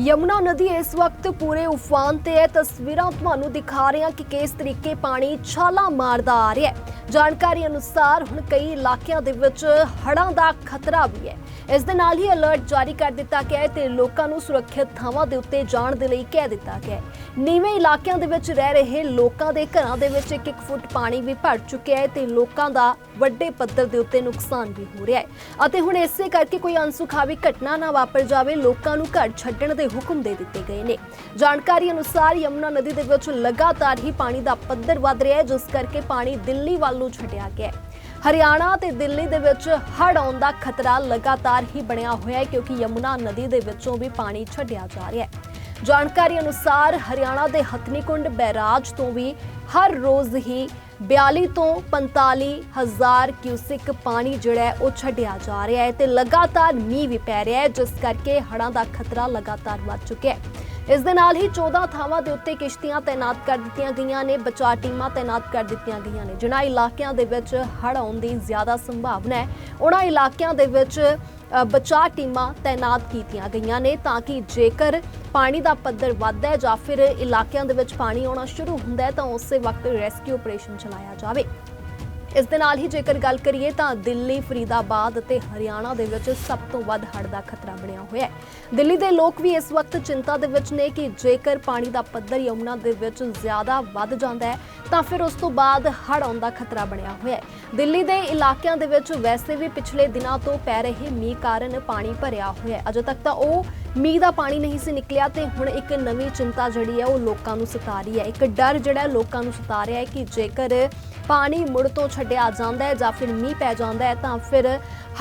ਯਮੁਨਾ ਨਦੀ ਇਸ ਵਕਤ ਪੂਰੇ ਉਫਾਨ ਤੇ ਹੈ। ਤਸਵੀਰਾਂ ਤੁਹਾਨੂੰ ਦਿਖਾ ਰਹੇ ਹਾਂ ਕਿ ਕਿਸ ਤਰੀਕੇ ਪਾਣੀ ਛਾਲਾਂ ਮਾਰਦਾ ਆ ਰਿਹਾ ਹੈ। ਜਾਣਕਾਰੀ ਅਨੁਸਾਰ ਹੁਣ ਕਈ ਇਲਾਕਿਆਂ ਦੇ ਵਿੱਚ ਹੜ੍ਹਾਂ ਦਾ ਖਤਰਾ ਵੀ ਹੈ। ਇਸ ਦੇ ਨਾਲ ਹੀ ਅਲਰਟ ਜਾਰੀ ਕਰ ਦਿੱਤਾ ਗਿਆ ਹੈ ਤੇ ਲੋਕਾਂ ਨੂੰ ਸੁਰੱਖਿਅਤ ਥਾਵਾਂ ਦੇ ਉੱਤੇ ਜਾਣ ਦੇ ਲਈ ਕਹਿ ਦਿੱਤਾ ਗਿਆ ਹੈ। ਨੀਵੇਂ ਇਲਾਕਿਆਂ ਦੇ ਵਿੱਚ ਰਹਿ ਰਹੇ ਲੋਕਾਂ ਦੇ ਘਰਾਂ ਦੇ ਵਿੱਚ ਇੱਕ ਇੱਕ ਫੁੱਟ ਪਾਣੀ ਵੀ ਭਰ ਚੁੱਕਿਆ ਹੈ ਤੇ ਲੋਕਾਂ ਦਾ ਵੱਡੇ ਪੱਧਰ ਦੇ ਉੱਤੇ ਨੁਕਸਾਨ ਵੀ ਹੋ ਰਿਹਾ ਹੈ। ਅਤੇ ਹੁਣ ਇਸੇ ਕਰਕੇ ਕੋਈ ਅਨਸੁਖਾਵੀ ਘਟਨਾ ਨਾ ਵਾਪਰ ਜਾਵੇ, ਲੋਕਾਂ ਨੂੰ ਘਰ ਛੱਡਣ ਦੇ ਹੁਕਮ ਦੇ ਦਿੱਤੇ ਗਏ ਨੇ। ਜਾਣਕਾਰੀ ਅਨੁਸਾਰ ਯਮੁਨਾ ਨਦੀ ਦੇ ਵਿੱਚ ਲਗਾਤਾਰ ਹੀ ਪਾਣੀ ਦਾ ਪੱਧਰ ਵਧ ਰਿਹਾ ਹੈ, ਜਿਸ ਕਰਕੇ ਪਾਣੀ ਦਿੱਲੀ ਵੱਲ ਨੂੰ ਛੱਡਿਆ ਗਿਆ ਹਰਿਆਣਾ ਤੇ ਦਿੱਲੀ ਦੇ ਵਿੱਚ ਹੜ੍ਹ ਆਉਣ ਦਾ ਖਤਰਾ ਲਗਾਤਾਰ ਹੀ ਬਣਿਆ ਹੋਇਆ ਹੈ ਕਿਉਂਕਿ ਯਮੁਨਾ ਨਦੀ ਦੇ ਵਿੱਚੋਂ ਵੀ ਪਾਣੀ ਛੱਡਿਆ ਜਾ ਰਿਹਾ ਹੈ। ਜਾਣਕਾਰੀ ਅਨੁਸਾਰ ਹਰਿਆਣਾ ਦੇ ਹਥਨੀਕੁੰਡ ਬੈਰਾਜ ਤੋਂ ਵੀ ਹਰ ਰੋਜ਼ ਹੀ 42 ਤੋਂ 45 ਹਜ਼ਾਰ ਕਿਊਸਿਕ ਪਾਣੀ ਜਿਹੜਾ ਹੈ ਉਹ ਛੱਡਿਆ ਜਾ ਰਿਹਾ ਹੈ ਤੇ ਲਗਾਤਾਰ ਮੀਂਹ ਵੀ ਪੈ ਰਿਹਾ ਹੈ, ਜਿਸ ਕਰਕੇ ਹੜ੍ਹਾਂ ਦਾ ਖਤਰਾ ਲਗਾਤਾਰ ਵੱਧ ਚੁੱਕਿਆ ਹੈ। ਇਸ ਦੇ ਨਾਲ ਹੀ 14 ਥਾਵਾਂ ਦੇ ਉੱਤੇ ਕਿਸ਼ਤੀਆਂ ਤਾਇਨਾਤ ਕਰ ਦਿੱਤੀਆਂ ਗਈਆਂ ਨੇ, ਬਚਾਅ ਟੀਮਾਂ ਤਾਇਨਾਤ ਕਰ ਦਿੱਤੀਆਂ ਗਈਆਂ ਨੇ, ਜਿਨ੍ਹਾਂ ਇਲਾਕਿਆਂ ਦੇ ਵਿੱਚ ਹੜ੍ਹ ਆਉਣ ਦੀ ਜ਼ਿਆਦਾ ਸੰਭਾਵਨਾ ਹੈ। ਉਹਨਾਂ ਇਲਾਕਿਆਂ ਦੇ ਵਿੱਚ ਬਚਾਅ ਟੀਮਾਂ ਤਾਇਨਾਤ ਕੀਤੀਆਂ ਗਈਆਂ ਨੇ ਤਾਂ ਕਿ ਜੇਕਰ ਪਾਣੀ ਦਾ ਪੱਧਰ ਵੱਧਦਾ ਹੈ ਜਾਂ ਫਿਰ ਇਲਾਕਿਆਂ ਦੇ ਵਿੱਚ ਪਾਣੀ ਆਉਣਾ ਸ਼ੁਰੂ ਹੁੰਦਾ ਹੈ ਤਾਂ ਉਸੇ ਵਕਤ ਰੈਸਕਿਊ ਆਪਰੇਸ਼ਨ ਚਲਾਇਆ ਜਾਵੇ। ਇਸ ਦੇ ਨਾਲ ਹੀ ਜੇਕਰ ਗੱਲ ਕਰੀਏ ਤਾਂ ਦਿੱਲੀ, ਫਰੀਦਾਬਾਦ ਅਤੇ ਹਰਿਆਣਾ ਦੇ ਵਿੱਚ ਸਭ ਤੋਂ ਵੱਧ ਹੜ੍ਹ ਦਾ ਖਤਰਾ ਬਣਿਆ ਹੋਇਆ ਹੈ। ਦਿੱਲੀ ਦੇ ਲੋਕ ਵੀ ਇਸ ਵਕਤ ਚਿੰਤਾ ਦੇ ਵਿੱਚ ਨੇ ਕਿ ਜੇਕਰ ਪਾਣੀ ਦਾ ਪੱਧਰ ਯਮੁਨਾ ਦੇ ਵਿੱਚ ਜ਼ਿਆਦਾ ਵੱਧ ਜਾਂਦਾ ਹੈ, ਤਾਂ ਫਿਰ ਉਸ ਤੋਂ ਬਾਅਦ ਹੜ੍ਹ ਆਉਣ ਦਾ ਖਤਰਾ ਬਣਿਆ ਹੋਇਆ ਹੈ। ਦਿੱਲੀ ਦੇ ਇਲਾਕਿਆਂ ਦੇ ਵਿੱਚ ਵੈਸੇ ਵੀ ਪਿਛਲੇ ਦਿਨਾਂ ਤੋਂ ਪੈ ਰਹੇ ਮੀਂਹ ਕਾਰਨ ਪਾਣੀ ਭਰਿਆ ਹੋਇਆ ਹੈ। ਅਜੇ ਤੱਕ ਤਾਂ ਉਹ ਮੀਂਹ ਦਾ ਪਾਣੀ ਨਹੀਂ ਸੀ ਨਿਕਲਿਆ ਤੇ ਹੁਣ ਇੱਕ ਨਵੀਂ ਚਿੰਤਾ ਜਿਹੜੀ ਹੈ ਉਹ ਲੋਕਾਂ ਨੂੰ ਸਤਾ ਰਹੀ ਹੈ। ਇੱਕ ਡਰ ਜਿਹੜਾ ਲੋਕਾਂ ਨੂੰ ਸਤਾ ਰਿਹਾ ਹੈ ਕਿ ਜੇਕਰ ਪਾਣੀ ਮੁੜ ਤੋਂ ਛੱਡਿਆ ਜਾਂਦਾ ਹੈ ਜਾਂ ਫਿਰ ਮੀਂਹ ਪੈ ਜਾਂਦਾ ਹੈ ਤਾਂ ਫਿਰ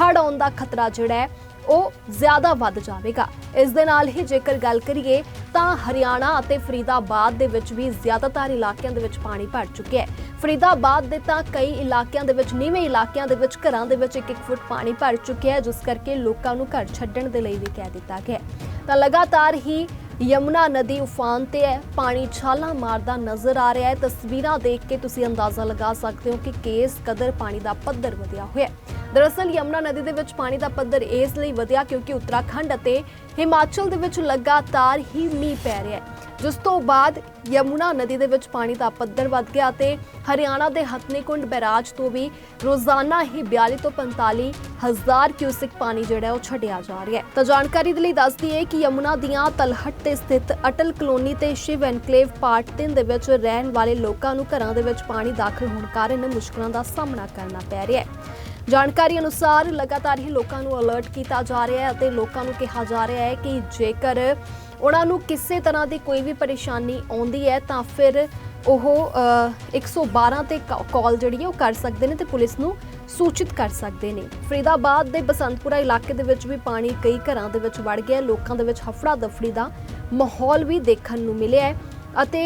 ਹੜ੍ਹ ਆਉਣ ਦਾ ਖਤਰਾ ਜਿਹੜਾ ਹੈ, ਉਹ ਜ਼ਿਆਦਾ ਵੱਧ ਜਾਵੇਗਾ। ਇਸ ਦੇ ਨਾਲ ਹੀ ਜੇਕਰ ਗੱਲ ਕਰੀਏ ਤਾਂ ਹਰਿਆਣਾ ਅਤੇ ਫਰੀਦਾਬਾਦ ਦੇ ਵਿੱਚ ਵੀ ਜ਼ਿਆਦਾਤਰ ਇਲਾਕਿਆਂ ਦੇ ਵਿੱਚ ਪਾਣੀ ਭਰ ਚੁੱਕਿਆ ਹੈ। ਫਰੀਦਾਬਾਦ ਦੇ ਤਾਂ ਕਈ ਇਲਾਕਿਆਂ ਦੇ ਵਿੱਚ, ਨੀਵੇਂ ਇਲਾਕਿਆਂ ਦੇ ਵਿੱਚ, ਘਰਾਂ ਦੇ ਵਿੱਚ ਇੱਕ ਇੱਕ ਫੁੱਟ ਪਾਣੀ ਭਰ ਚੁੱਕਿਆ ਹੈ, ਜਿਸ ਕਰਕੇ ਲੋਕਾਂ ਨੂੰ ਘਰ ਛੱਡਣ ਦੇ ਲਈ ਵੀ ਕਹਿ ਦਿੱਤਾ ਗਿਆ ਤਾਂ ਲਗਾਤਾਰ ਹੀ ਯਮੁਨਾ ਨਦੀ ਉਫਾਨ ਤੇ ਹੈ। ਪਾਣੀ ਛਾਲਾਂ ਮਾਰਦਾ ਨਜ਼ਰ ਆ ਰਿਹਾ ਹੈ। ਤਸਵੀਰਾਂ ਦੇਖ ਕੇ ਤੁਸੀਂ ਅੰਦਾਜ਼ਾ ਲਗਾ ਸਕਦੇ ਹੋ ਕਿ ਕਿਸ ਕਦਰ ਪਾਣੀ ਦਾ ਪੱਧਰ ਵਧਿਆ ਹੋਇਆ ਹੈ। ਦਰਅਸਲ ਯਮੁਨਾ ਨਦੀ ਦੇ ਵਿੱਚ ਪਾਣੀ ਦਾ ਪੱਧਰ ਇਸ ਲਈ ਵਧਿਆ ਕਿਉਂਕਿ ਉੱਤਰਾਖੰਡ ਅਤੇ ਹਿਮਾਚਲ ਦੇ ਵਿੱਚ ਲਗਾਤਾਰ ਹੀ ਮੀਂਹ ਪੈ ਰਿਹਾ ਹੈ। ਜਿਸ ਤੋਂ ਬਾਅਦ ਯਮੁਨਾ ਨਦੀ ਦੇ ਵਿੱਚ ਪਾਣੀ ਦਾ ਪੱਧਰ ਵੱਧ ਗਿਆ ਤੇ ਹਰਿਆਣਾ ਦੇ ਹਥਨੀਕੁੰਡ ਬੈਰਾਜ ਤੋਂ ਵੀ ਰੋਜ਼ਾਨਾ ਹੀ 42 ਤੋਂ 45 ਹਜ਼ਾਰ ਕਿਊਸਿਕ ਪਾਣੀ ਜਿਹੜਾ ਉਹ ਛੱਡਿਆ ਜਾ ਰਿਹਾ ਹੈ। ਤਾਂ ਜਾਣਕਾਰੀ ਦੇ ਲਈ ਦੱਸਦੀ ਹੈ ਕਿ ਯਮੁਨਾ ਦੀਆਂ ਤਲਹਟ ਤੇ ਸਥਿਤ ਅਟਲ ਕਲੋਨੀ ਤੇ ਸ਼ਿਵ ਐਨਕਲੇਵ ਪਾਰਟ 3 ਦੇ ਵਿੱਚ ਰਹਿਣ ਵਾਲੇ ਲੋਕਾਂ ਨੂੰ ਘਰਾਂ ਦੇ ਵਿੱਚ ਪਾਣੀ ਦਾਖਲ ਹੋਣ ਕਾਰਨ ਮੁਸ਼ਕਲਾਂ ਦਾ ਸਾਹਮਣਾ ਕਰਨਾ ਪੈ ਰਿਹਾ ਹੈ। ਜਾਣਕਾਰੀ ਅਨੁਸਾਰ ਲਗਾਤਾਰ ਹੀ ਲੋਕਾਂ ਨੂੰ ਅਲਰਟ ਕੀਤਾ ਜਾ ਰਿਹਾ ਹੈ ਅਤੇ ਲੋਕਾਂ ਨੂੰ ਕਿਹਾ ਜਾ ਰਿਹਾ ਹੈ ਕਿ ਜੇਕਰ ਉਹਨਾਂ ਨੂੰ ਕਿਸੇ ਤਰ੍ਹਾਂ ਦੀ ਕੋਈ ਵੀ ਪਰੇਸ਼ਾਨੀ ਆਉਂਦੀ ਹੈ ਤਾਂ ਫਿਰ ਉਹ ਅ, 112 ਤੇ ਕਾਲ ਜਿਹੜੀ ਹੈ ਉਹ ਕਰ ਸਕਦੇ ਨੇ ਤੇ ਪੁਲਿਸ ਨੂੰ ਸੂਚਿਤ ਕਰ ਸਕਦੇ ਨੇ। ਫਰੀਦਾਬਾਦ ਦੇ ਬਸੰਤਪੁਰਾ ਇਲਾਕੇ ਦੇ ਵਿੱਚ ਵੀ ਪਾਣੀ ਕਈ ਘਰਾਂ ਦੇ ਵਿੱਚ ਵੜ ਗਿਆ ਲੋਕਾਂ ਦੇ ਵਿੱਚ ਹਫੜਾ ਦਫੜੀ ਦਾ ਮਾਹੌਲ ਵੀ ਦੇਖਣ ਨੂੰ ਮਿਲਿਆ ਹੈ। ਅਤੇ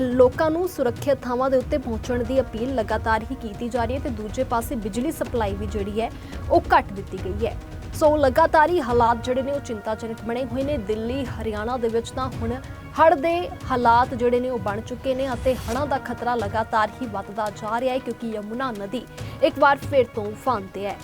ਲੋਕਾਂ ਨੂੰ ਸੁਰੱਖਿਅਤ ਥਾਵਾਂ ਦੇ ਉੱਤੇ ਪਹੁੰਚਣ ਦੀ ਅਪੀਲ ਲਗਾਤਾਰ ਹੀ ਕੀਤੀ ਜਾ ਰਹੀ ਹੈ ਤੇ ਦੂਜੇ ਪਾਸੇ ਬਿਜਲੀ ਸਪਲਾਈ ਵੀ ਜਿਹੜੀ ਹੈ, ਉਹ ਘੱਟ ਦਿੱਤੀ ਗਈ ਹੈ। ਸੋ ਲਗਾਤਾਰ ਹੀ ਹਾਲਾਤ ਜਿਹੜੇ ਨੇ, ਉਹ ਚਿੰਤਾਜਨਕ ਬਣੇ ਹੋਏ ਨੇ। ਦਿੱਲੀ, ਹਰਿਆਣਾ ਦੇ ਵਿੱਚ ਤਾਂ ਹੁਣ ਹੜ੍ਹ ਦੇ ਹਾਲਾਤ ਜਿਹੜੇ ਨੇ, ਉਹ ਬਣ ਚੁੱਕੇ ਨੇ ਅਤੇ ਹੜ੍ਹਾਂ ਦਾ ਖਤਰਾ ਲਗਾਤਾਰ ਹੀ ਵੱਧਦਾ ਜਾ ਰਿਹਾ ਹੈ ਕਿਉਂਕਿ ਯਮੁਨਾ ਨਦੀ ਇੱਕ ਵਾਰ ਫਿਰ ਤੋਂ ਉਫਾਨ ਤੇ ਹੈ।